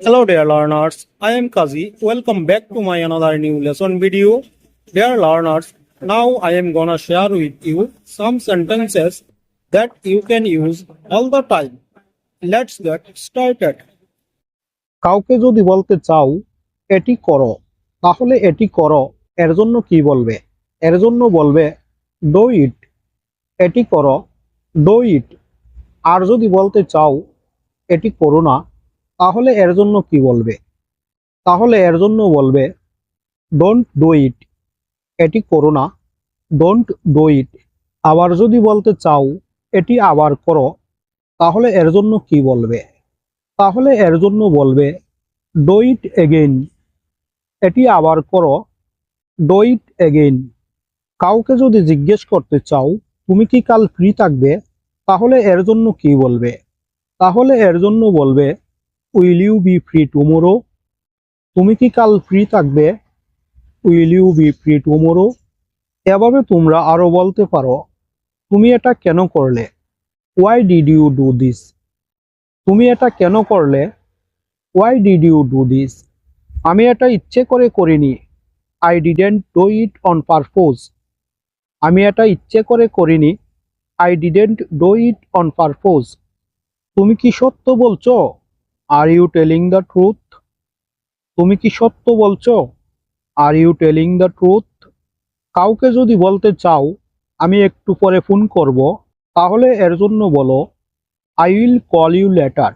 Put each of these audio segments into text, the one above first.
Hello dear learners, I am Kazi. Welcome back to my another new lesson video. Dear learners, now I am gonna share with you some sentences that you can use all the time. Let's get started. কাউকে যদি বলতে চাও এটি করো তাহলে এটি করো এর জন্য কি বলবে এর জন্য বলবে ডো ইট এটি করো ডো ইট আর যদি বলতে চাও এটি করো না তাহলে এর জন্য কি বলবে? তাহলে এর জন্য বলবে ডোন্ট ডু ইট এটি করো না। ডোন্ট ডু ইট আবার যদি বলতে চাও, এটি আবার করো, তাহলে এর জন্য কি বলবে? তাহলে এর জন্য বলবে ডো ইট এগেইন এটি আবার করো ডো ইট এগেইন কাউকে যদি জিজ্ঞেস করতে চাও, তুমি কি কাল ফ্রি থাকবে? তাহলে এর জন্য কি বলবে? তাহলে এর জন্য বলবে will you be free tomorrow? তুমি কি কাল ফ্রি থাকবে? Will you be free tomorrow? এভাবে তোমরা আরও বলতে পারো, তুমি এটা কেন করলে? Why did you do this তুমি এটা কেন করলে? Why did you do this আমি এটা ইচ্ছে করে করিনি। I didn't do it on purpose আমি এটা ইচ্ছে করে করিনি। I didn't do it on purpose তুমি কি সত্য বলছো? Are you telling the truth তুমি কি সত্য বলছো? Are you telling the truth কাউকে যদি বলতে চাও, আমি একটু পরে ফোন করব। তাহলে এর জন্য বলো I will call you later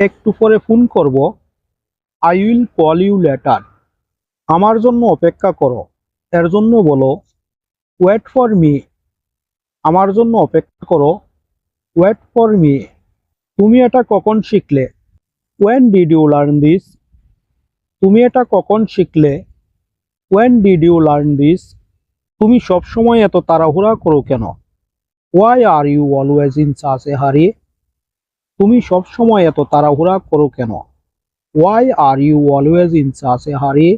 একটু পরে ফোন করব। I will call you later আমার জন্য অপেক্ষা করো। এর জন্য বলো ওয়েট ফর মি আমার জন্য অপেক্ষা করো। ওয়েট ফর মি তুমি এটা কখন শিখলে? When did you learn this তুমি এটা কখন শিখলে? When did you learn this তুমি সবসময় এত তাড়াহুড়া করো কেন? Why are you always in such a hurry তুমি সবসময় এত তাড়াহুড়া করো কেন? Why are you always in such a hurry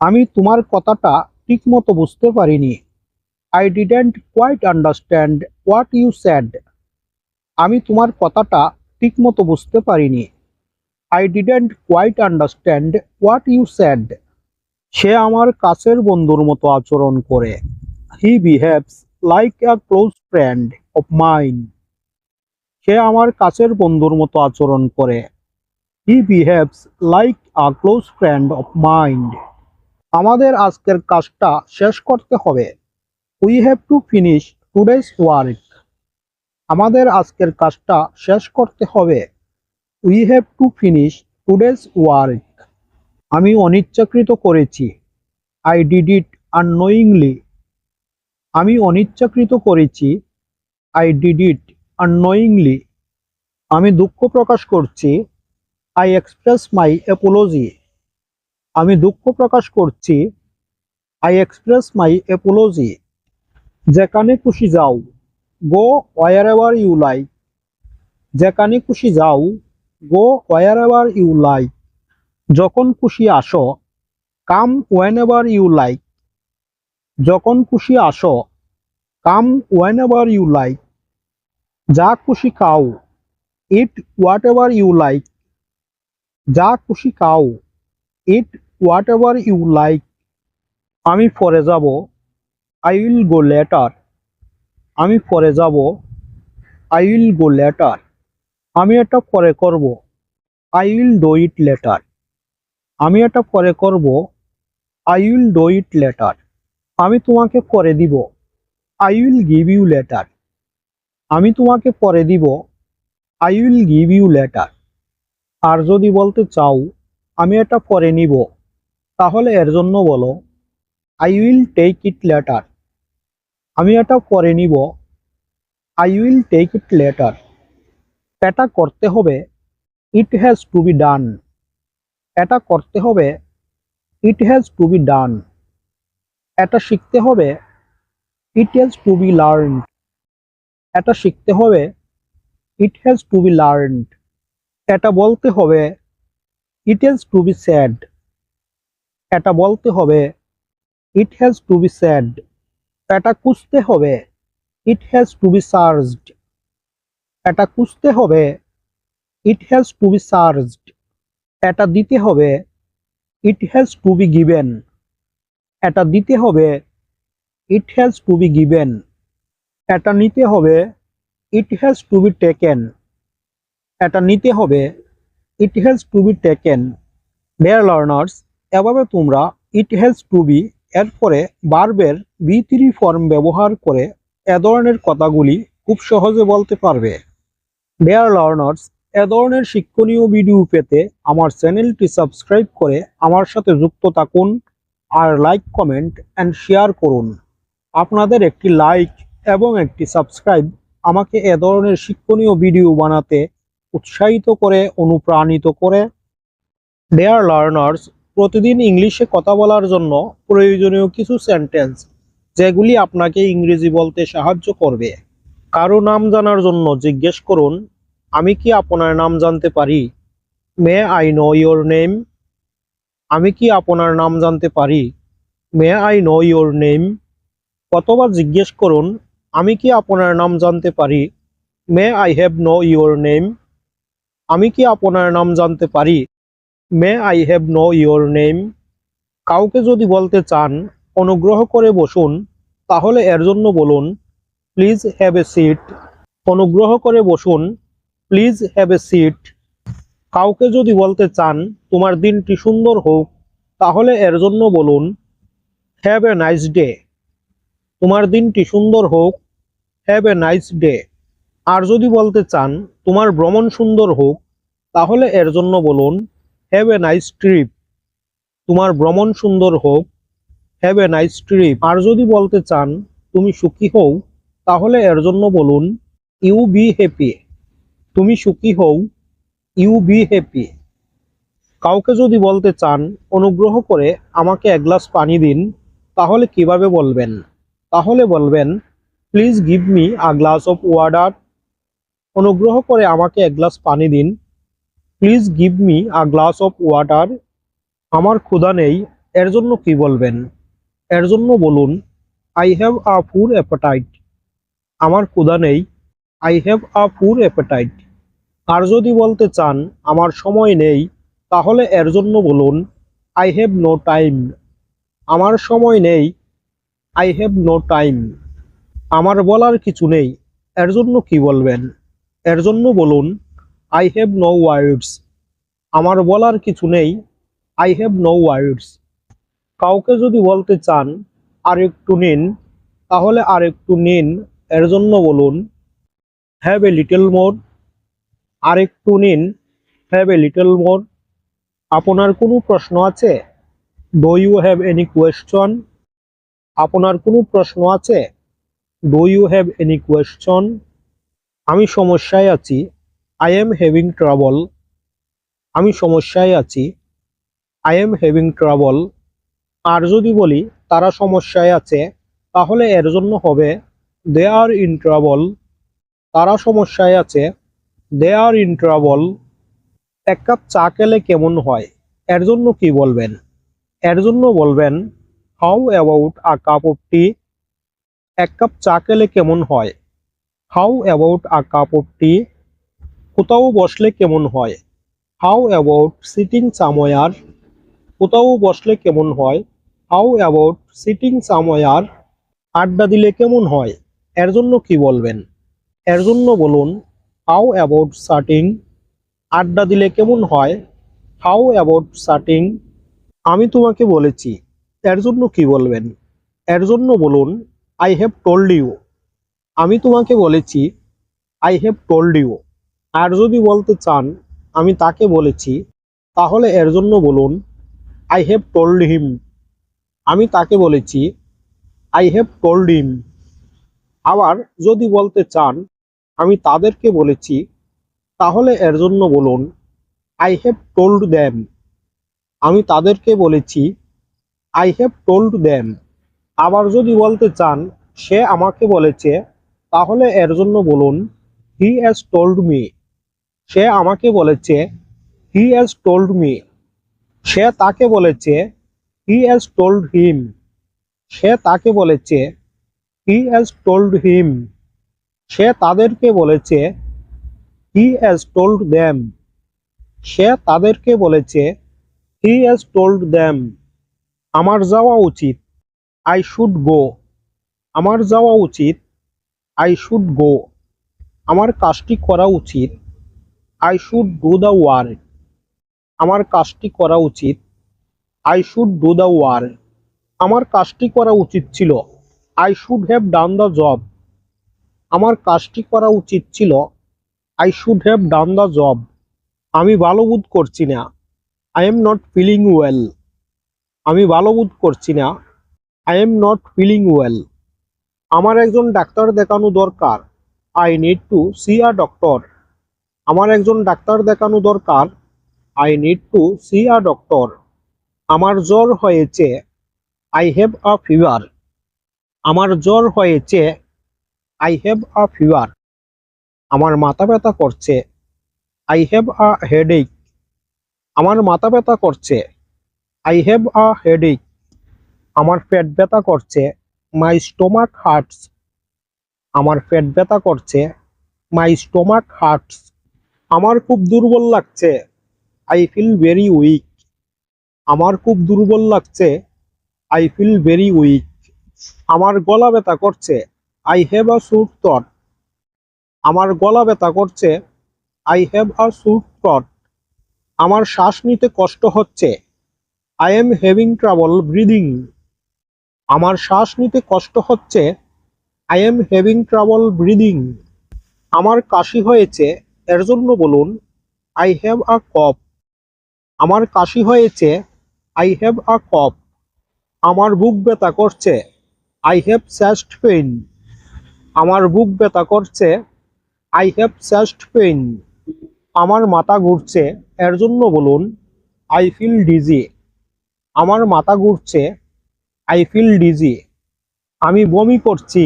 আমি তোমার কথাটা ঠিকমতো বুঝতে পারিনি। I didn't quite understand what you said আমি তোমার কথাটা ঠিকমতো বুঝতে পারিনি। I didn't quite understand what you said সে আমার কাছের বন্ধুর মতো আচরণ করে। He behaves like a close friend of mine সে আমার কাছের বন্ধুর মতো আচরণ করে। He behaves like a close friend of mind আমাদের আজকের কাজটা শেষ করতে হবে। We have to finish today's work আমাদের আজকের কাজটা শেষ করতে হবে। We have to finish today's work আমি অনিচ্ছাকৃত করেছি। আই ডিড ইট আননোয়িংলি আমি অনিচ্ছাকৃত করেছি। আই ডিড ইট আননোয়িংলি আমি দুঃখ প্রকাশ করছি। আই এক্সপ্রেস মাই অ্যাপোলজি আমি দুঃখ প্রকাশ করছি। আই এক্সপ্রেস মাই অ্যাপোলজি যেখানে খুশি যাও। Go wherever you like যেখানে খুশি যাও, go wherever you like যখন খুশি আসো come whenever you like যখন খুশি আসো come whenever you like যা খুশি খাও eat whatever you like যা খুশি খাও eat whatever you like আমি পরে যাব আই উইল গো লেটার আমি পরে যাব। আই উইল গো লেটার আমি এটা পরে করব। I will do it later আমি এটা পরে করব। I will do it later আমি তোমাকে পরে দিব। I will give you later আমি তোমাকে পরে দিব। I will give you later আর যদি বলতে চাও, আমি এটা পরে নিব। তাহলে এর জন্য বলো I will take it later আমি এটা পরে নিব। I will take it later এটা করতে হবে। It has to be done এটা করতে হবে। It has to be done এটা শিখতে হবে। It has to be learn এটা শিখতে হবে। It has to be learn এটা বলতে হবে। It has to be said এটা বলতে হবে। It has to be said এটা খুঁজতে হবে। It has to be searched এটা খুঁজতে হবে। It has to be searched এটা দিতে হবে। It has to be given এটা দিতে হবে। It has to be given এটা নিতে হবে। It has to be taken এটা নিতে হবে। It has to be taken dear learners এভাবে তোমরা ইট হ্যাজ টু বি এরপরে বার্বের বি থ্রি ফর্ম ব্যবহার করে এ ধরনের কথাগুলি খুব সহজে বলতে পারবে। ডেয়ার লার্নার্স এ ধরনের শিক্ষণীয় ভিডিও পেতে আমার চ্যানেলটি সাবস্ক্রাইব করে আমার সাথে যুক্ত থাকুন আর লাইক কমেন্ট অ্যান্ড শেয়ার করুন। আপনাদের একটি লাইক এবং একটি সাবস্ক্রাইব আমাকে এ ধরনের শিক্ষণীয় ভিডিও বানাতে উৎসাহিত করে, অনুপ্রাণিত করে। ডেয়ার লার্নার্স প্রতিদিন ইংলিশে কথা বলার জন্য প্রয়োজনীয় কিছু সেন্টেন্স যেগুলি আপনাকে ইংরেজি বলতে সাহায্য করবে। কারও নাম জানার জন্য জিজ্ঞেস করুন, আমি কি আপনার নাম জানতে পারি? May I know your name আমি কি আপনার নাম জানতে পারি? May I know your name কতবার জিজ্ঞেস করুন, আমি কি আপনার নাম জানতে পারি? May I have no your name আমি কি আপনার নাম জানতে পারি? May I have no your name কাউকে যদি বলতে চান, অনুগ্রহ করে বসুন, তাহলে এর জন্য বলুন প্লিজ হ্যাভ এ সিট অনুগ্রহ করে বসুন প্লিজ হ্যাভ এ সিট কাউকে যদি বলতে চান, তোমার দিনটি সুন্দর হোক, তাহলে এর জন্য বলুন হ্যাভ এ নাইস ডে তোমার দিনটি সুন্দর হোক হ্যাভ এ নাইস ডে আর যদি বলতে চান, তোমার ভ্রমণ সুন্দর হোক, তাহলে এর জন্য বলুন হ্যাভ এ নাইস ট্রিপ তোমার ভ্রমণ সুন্দর হোক। হ্যাভ এ নাইস ট্রিপ আর যদি বলতে চান, তুমি সুখী হও, তাহলে এর জন্য বলুন ইউ বি হ্যাপি তুমি সুখী হও ইউ বি হ্যাপি কাউকে যদি বলতে চান, অনুগ্রহ করে আমাকে এক গ্লাস পানি দিন, তাহলে কীভাবে বলবেন? তাহলে বলবেন please give me a glass of water অনুগ্রহ করে আমাকে এক গ্লাস পানি দিন। Please give me a glass of water আমার ক্ষুধা নেই, এর জন্য কি বলবেন? এর জন্য বলুন I have a food appetite আমার ক্ষুধা নেই I have a food appetite আর যদি বলতে চান, আমার সময় নেই, তাহলে এর জন্য বলুন আই হ্যাভ নো টাইম আমার সময় নেই আই হ্যাভ নো টাইম আমার বলার কিছু নেই, এর জন্য কি বলবেন? এর জন্য বলুন আই হ্যাভ নো ওয়ার্ডস আমার বলার কিছু নেই। আই হ্যাভ নো ওয়ার্ডস কাউকে যদি বলতে চান আর একটু নিন। তাহলে আর একটু নিন। এর জন্য বলুন হ্যাভ এ লিটল মোর আর একটু নিন হ্যাভ এ লিটল মোর আপনার কোনো প্রশ্ন আছে? Do you have any question আপনার কোনো প্রশ্ন আছে? Do you have any question আমি সমস্যায় আছি। আই এম হ্যাভিং ট্রাবল আমি সমস্যায় আছি। আই এম হ্যাভিং ট্রাবল আর যদি বলি, তারা সমস্যায় আছে, তাহলে এর জন্য হবে দে আর ইন ট্রাবল তারা সমস্যায় আছে দে আর ইন ট্রাবল এক কাপ চা খেলে কেমন হয়? এর জন্য কি বলবেন? এর জন্য বলবেন how about a cup of tea এক কাপ চা খেলে কেমন হয়? How about a cup of tea কোথাও বসলে কেমন হয়? হাউ অ্যাবাউট সিটিং সাময়ার কোথাও বসলে কেমন হয়? হাউ অ্যাবাউট সিটিং সাময়ার আড্ডা দিলে কেমন হয়? এর জন্য কি বলবেন? এর জন্য বলুন হাউ অ্যাবাউট শাটিং আড্ডা দিলে কেমন হয়? হাউ অ্যাবাউট শাটিং আমি তোমাকে বলেছি, এর জন্য কি বলবেন? এর জন্য বলুন আই হ্যাভ টোল্ড ইউ আমি তোমাকে বলেছি আই হ্যাভ টোল্ড ইউ আর যদি বলতে চান, আমি তাকে বলেছি, তাহলে এর জন্য বলুন আই হ্যাভ টোল্ড হিম আমি তাকে বলেছি আই হ্যাভ টোল্ড হিম আবার যদি বলতে চান, আমি তাদেরকে বলেছি, তাহলে এর জন্য বলুন আই হ্যাভ টোল্ড দ্যাম আমি তাদেরকে বলেছি আই হ্যাভ টোল্ড দ্যাম আবার যদি বলতে চান, সে আমাকে বলেছে, তাহলে এর জন্য বলুন হি হ্যাজ টোল্ড মি সে আমাকে বলেছে হি হ্যাজ টোল্ড মি সে তাকে বলেছে হি হ্যাজ টোল্ড হিম সে তাকে বলেছে হি হ্যাজ টোল্ড হিম সে তাদেরকে বলেছে হি হ্যাজ টোল্ড দ্যাম সে তাদেরকে বলেছে হি হ্যাজ টোল্ড দ্যাম আমার যাওয়া উচিত আই শুড গো আমার যাওয়া উচিত আই শুড গো আমার কাজটি করা উচিত I should do the work আমার কাজটি করা উচিত। I should do the work আমার কাজটি করা উচিত ছিল। I should have done the job আমার কাজটি করা উচিত ছিল। I should have done the job আমি ভালো বোধ করছি না। I am not feeling well আমি ভালো বোধ করছি না। I am not feeling well আমার একজন ডাক্তার দেখানো দরকার। I need to see a doctor আমার একজন ডাক্তার দেখানো দরকার। I need to see a doctor আমার জ্বর হয়েছে। আই হ্যাভ আ ফিভার আমার জ্বর হয়েছে। আই হ্যাভ আ ফিভার আমার মাথা ব্যথা করছে। আই হ্যাভ আ হেডেক আমার মাথা ব্যথা করছে। আই হ্যাভ আ হেডেক আমার পেট ব্যথা করছে। মাই স্টোমাক হার্টস আমার পেট ব্যথা করছে। মাই স্টোমাক হার্টস আমার খুব দুর্বল লাগছে। আই ফিল ভেরি উইক আমার খুব দুর্বল লাগছে। আই ফিল ভেরি উইক আমার গলা ব্যথা করছে। আই হ্যাভ আ সুট থট আমার গলা ব্যথা করছে। আই হ্যাভ আ সুট থট আমার শ্বাস নিতে কষ্ট হচ্ছে। I am having trouble breathing আমার শ্বাস নিতে কষ্ট হচ্ছে। I am having trouble breathing আমার কাশি হয়েছে। এর জন্য বলুন আই হ্যাভ আ কপ আমার কাশি হয়েছে আই হ্যাভ আ কপ আমার বুক ব্যথা করছে আই হ্যাভ চেস্ট পেইন আমার বুক ব্যথা করছে আই হ্যাভ চেস্ট পেইন আমার মাথা ঘুরছে এর জন্য বলুন আই ফিল ডিজি আমার মাথা ঘুরছে আই ফিল ডিজি আমি বমি করছি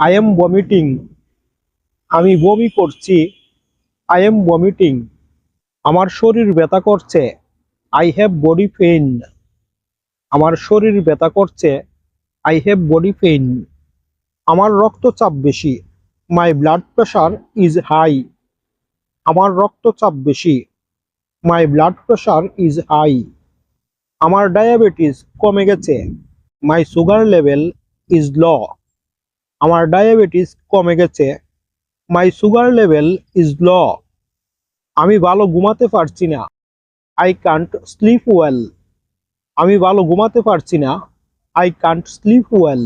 আই এম ভমিটিং আমি বমি করছি আই এম ভমিটিং আমার শরীর ব্যথা করছে। আই হ্যাভ বডি পেইন আমার শরীর ব্যথা করছে। আই হ্যাভ বডি পেইন আমার রক্তচাপ বেশি। My blood pressure is high আমার রক্তচাপ বেশি। My blood pressure is high আমার ডায়াবেটিস কমে গেছে। My sugar level is low আমার ডায়াবেটিস কমে গেছে। My sugar level is low আমি ভালো ঘুমাতে পারছি না। আই কান্ট স্লিপ ওয়েল আমি ভালো ঘুমাতে পারছি না। আই কান্ট স্লিপ ওয়েল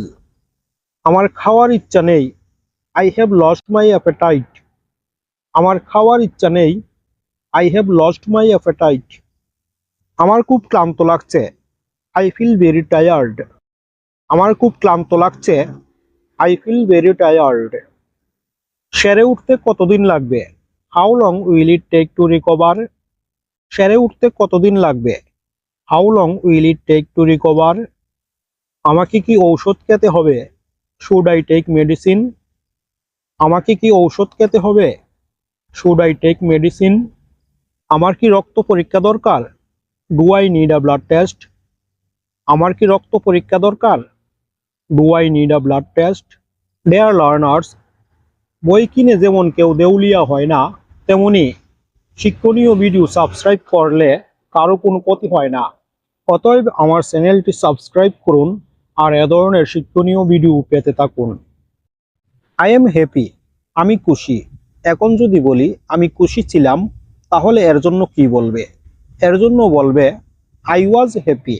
আমার খাওয়ার ইচ্ছা নেই। I have lost my appetite আমার খাওয়ার ইচ্ছা নেই। I have lost my appetite আমার খুব ক্লান্ত লাগছে। আই ফিল ভেরি টায়ার্ড আমার খুব ক্লান্ত লাগছে। আই ফিল ভেরি টায়ার্ড সেরে উঠতে কতদিন লাগবে? How long will it take to recover সেরে উঠতে কতদিন লাগবে? How long will it take to recover আমাকে কি ঔষধ খেতে হবে? শুড আই টেক মেডিসিন আমাকে কি ঔষধ খেতে হবে? শুড আই টেক মেডিসিন আমার কি রক্ত পরীক্ষা দরকার? Do I need a blood test আমার কি রক্ত পরীক্ষা দরকার? Do I need a blood test dear learners বই কিনে যেমন কেউ দেউলিয়া হয় না, তেমনি শিক্ষণীয় ভিডিও সাবস্ক্রাইব করলে কারও কোনো ক্ষতি হয় না। অতএব আমার চ্যানেলটি সাবস্ক্রাইব করুন আর এ ধরনের শিক্ষণীয় ভিডিও পেতে থাকুন। আই এম হ্যাপি আমি খুশি। এখন যদি বলি, আমি খুশি ছিলাম, তাহলে এর জন্য কি বলবে? এর জন্য বলবে আই ওয়াজ হ্যাপি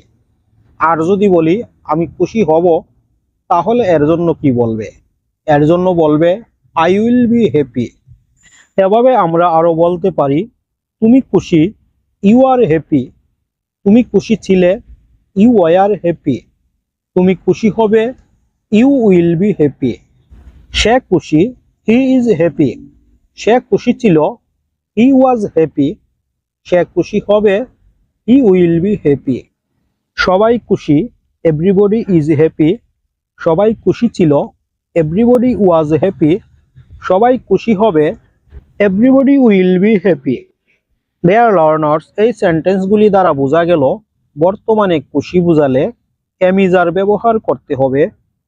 আর যদি বলি, আমি খুশি হব, তাহলে এর জন্য কি বলবে? এর জন্য বলবে আই উইল বি হ্যাপি এভাবে আমরা আরও বলতে পারি, তুমি খুশি ইউ আর হ্যাপি তুমি খুশি ছিলে ইউ ওয়ার হ্যাপি তুমি খুশি হবে ইউ উইল বি হ্যাপি সে খুশি হি ইজ হ্যাপি সে খুশি ছিল হি ওয়াজ হ্যাপি সে খুশি হবে হি উইল বি হ্যাপি সবাই খুশি এভরিবডি ইজ হ্যাপি সবাই খুশি ছিল এভরিবডি ওয়াজ হ্যাপি সবাই খুশি হবে everybody will be happy dear learners এই সেন্টেন্সগুলি দ্বারা বোঝা গেল, বর্তমানে খুশি বুঝালে অ্যামিজার ব্যবহার করতে হবে,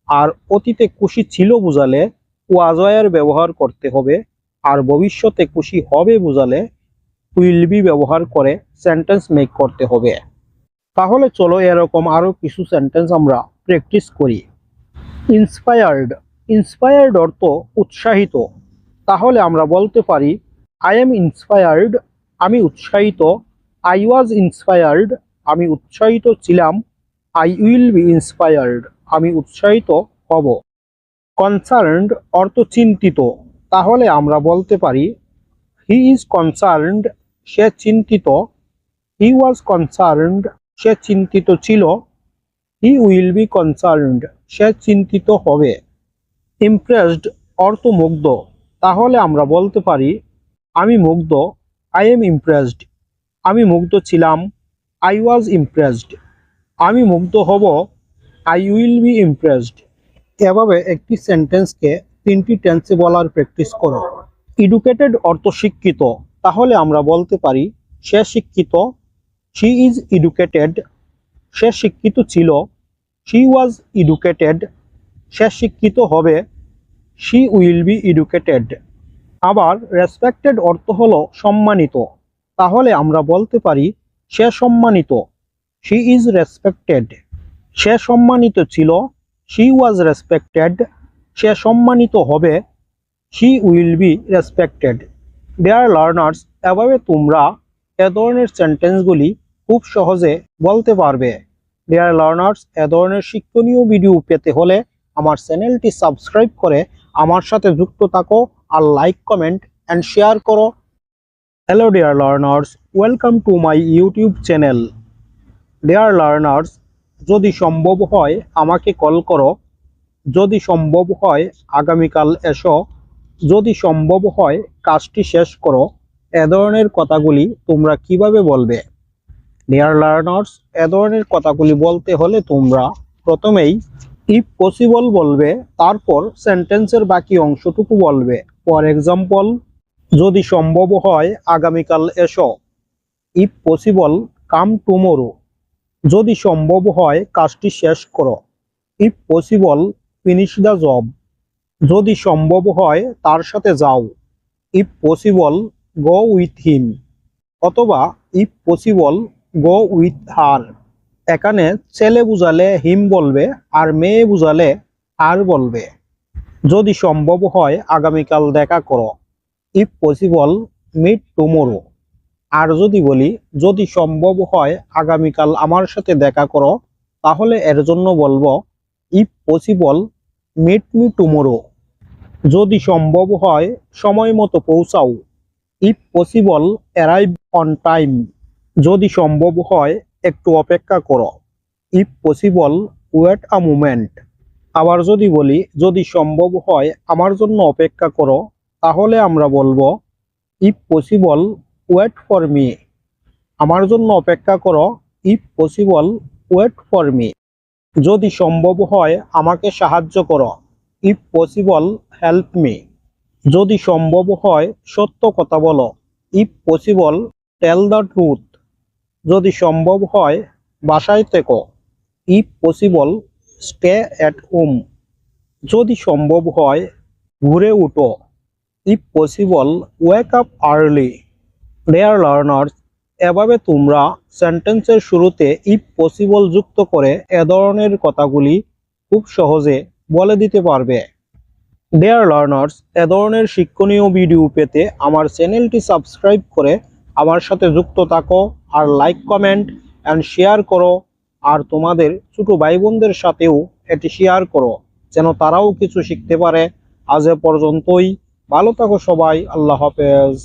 আর অতীতে খুশি ছিল বুঝালে ওয়াজয়ের ব্যবহার করতে হবে, আর ভবিষ্যতে খুশি হবে বুঝালে উইল বি ব্যবহার করে সেন্টেন্স মেক করতে হবে। তাহলে চলো এরকম আরও কিছু সেন্টেন্স আমরা প্র্যাকটিস করি। ইন্সপায়ার্ড ইন্সপায়ার্ড অর্থ উৎসাহিত। তাহলে আমরা বলতে পারি আই এম ইন্সপায়ার্ড আমি উৎসাহিত। আই ওয়াজ ইন্সপায়ার্ড আমি উৎসাহিত ছিলাম। আই উইল বি ইন্সপায়ার্ড আমি উৎসাহিত হব। কনসার্নড অর্থ চিন্তিত। তাহলে আমরা বলতে পারি হি ইজ কনসার্নড সে চিন্তিত। হি ওয়াজ কনসার্নড সে চিন্তিত ছিল। হি উইল বি কনসার্নড সে চিন্তিত হবে। ইমপ্রেসড অর্থ মুগ্ধ তাহলে আমরা বলতে পারি, আমি মুগ্ধ আই এম ইমপ্রেসড আমি মুগ্ধ ছিলাম আই ওয়াজ ইমপ্রেসড আমি মুগ্ধ হব আই উইল বি ইমপ্রেসড এভাবে একটি সেন্টেন্সকে তিনটি টেন্সে বলার প্র্যাকটিস করো। এডুকেটেড অর্থ শিক্ষিত তাহলে আমরা বলতে পারি, সে শিক্ষিত শি ইজ এডুকেটেড সে শিক্ষিত ছিল শি ওয়াজ এডুকেটেড সে শিক্ষিত হবে শি উইল বি এডুকেটেড আবার রেসপেক্টেড অর্থ হলো সম্মানিত। তাহলে আমরা বলতে পারি, সে সম্মানিত শি ইজ রেসপেক্টেড সে সম্মানিত ছিল শি ওয়াজ রেসপেক্টেড সে সম্মানিত হবে she will be respected dear learners এভাবে তোমরা এ ধরনের সেন্টেন্সগুলি খুব সহজে বলতে পারবে। দেয়ার লার্নার্স এ ধরনের শিক্ষণীয় ভিডিও পেতে হলে আমার চ্যানেলটি সাবস্ক্রাইব করে আমার সাথে যুক্ত থাকো আর লাইক, কমেন্ট অ্যান্ড শেয়ার করো। Hello dear learners welcome to my YouTube channel dear learners যদি সম্ভব হয় আমাকে কল করো। যদি সম্ভব হয় আগামীকাল এসো। যদি সম্ভব হয় কাজটি শেষ করো। এ ধরনের কথাগুলি তোমরা কীভাবে বলবে? ডিয়ার লার্নার্স এ ধরনের কথাগুলি বলতে হলে তোমরা প্রথমেই ইফ পসিবল বলবে, তারপর সেন্টেন্সের বাকি অংশটুকু বলবে। ফর এক্সাম্পল যদি সম্ভব হয়, আগামীকাল এসো। ইফ পসিবল কাম টুমোরো যদি সম্ভব হয়, কাজটি শেষ করো। If possible finish the job যদি সম্ভব হয়, তার সাথে যাও। If possible go with him অথবা if possible go with her এখানে ছেলে বুঝালে হিম বলবে আর মেয়ে বুঝালে আর বলবে। যদি সম্ভব হয়, আগামীকাল দেখা করো। ইফ পসিবল মিট টুমোরো আর যদি বলি, যদি সম্ভব হয়, আগামীকাল আমার সাথে দেখা করো, তাহলে এর জন্য বলব if possible meet me tomorrow যদি সম্ভব হয়, সময় মতো পৌঁছাও। If possible arrive on time যদি সম্ভব হয় একটু অপেক্ষা করো। If possible wait a moment আবার যদি বলি, যদি সম্ভব হয় আমার জন্য অপেক্ষা করো, তাহলে আমরা বলব if possible wait for me আমার জন্য অপেক্ষা করো if possible wait for me যদি সম্ভব হয়, আমাকে সাহায্য করো। ইফ পসিবল হেল্প মি যদি সম্ভব হয়, সত্য কথা বলো। If possible tell the truth যদি সম্ভব হয়, বাসায় থেকো। If possible stay at home যদি সম্ভব হয়, ঘুরে উঠো। If possible wake up early dear learners এভাবে তোমরা সেন্টেন্সের শুরুতে ইফ পসিবল যুক্ত করে এ ধরনের কথাগুলি খুব সহজে বলে দিতে পারবে। ডেয়ার লার্নার্স এ ধরনের শিক্ষণীয় ভিডিও পেতে আমার চ্যানেলটি সাবস্ক্রাইব করে আমার সাথে যুক্ত থাকো আর লাইক কমেন্ট অ্যান্ড শেয়ার করো। আর তোমাদের ছোট ভাই বোনদের সাথেও এটি শেয়ার করো, যেন তারাও কিছু শিখতে পারে। আজ এ পর্যন্তই। ভালো থাকো সবাই। আল্লাহ হাফেজ।